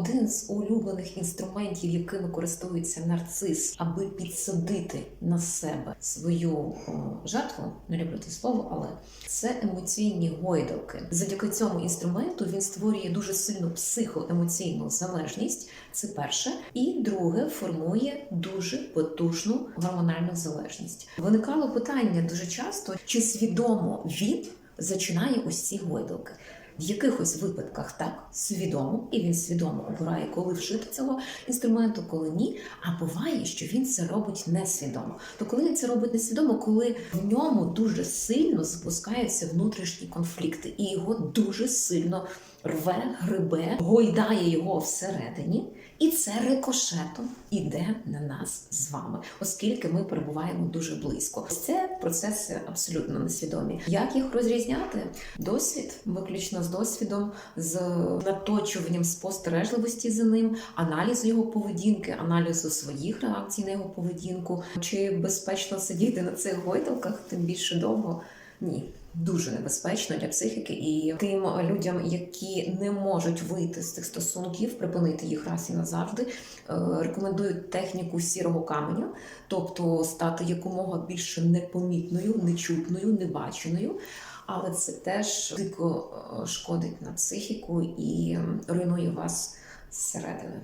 один з улюблених інструментів, якими користується нарцис, аби підсадити на себе свою о, жертву, не люблю це слово, але це емоційні гойдалки. Завдяки цьому інструменту він створює дуже сильну психоемоційну залежність. Це перше, і друге формує дуже потужну гормональну залежність. Виникало питання дуже часто, чи свідомо він зачинає ось ці гойдалки. В якихось випадках так свідомо, і він свідомо обирає, коли вжити цього інструменту, коли ні. А буває, що він це робить несвідомо. То коли він це робить несвідомо, коли в ньому дуже сильно запускаються внутрішні конфлікти, і його дуже сильно рве, грибе, гойдає його всередині, і це рикошетом іде на нас з вами, оскільки ми перебуваємо дуже близько. Це процеси абсолютно несвідомі. Як їх розрізняти? Досвід, виключно з досвідом, з наточуванням спостережливості за ним, аналізу його поведінки, аналізу своїх реакцій на його поведінку. Чи безпечно сидіти на цих гойдалках, тим більше довго? Ні. Дуже небезпечно для психіки і тим людям, які не можуть вийти з цих стосунків, припинити їх раз і назавжди, е, рекомендують техніку сірого каменя, тобто стати якомога більше непомітною, нечутною, небаченою. Але це теж дико е, шкодить на психіку і руйнує вас зсередини.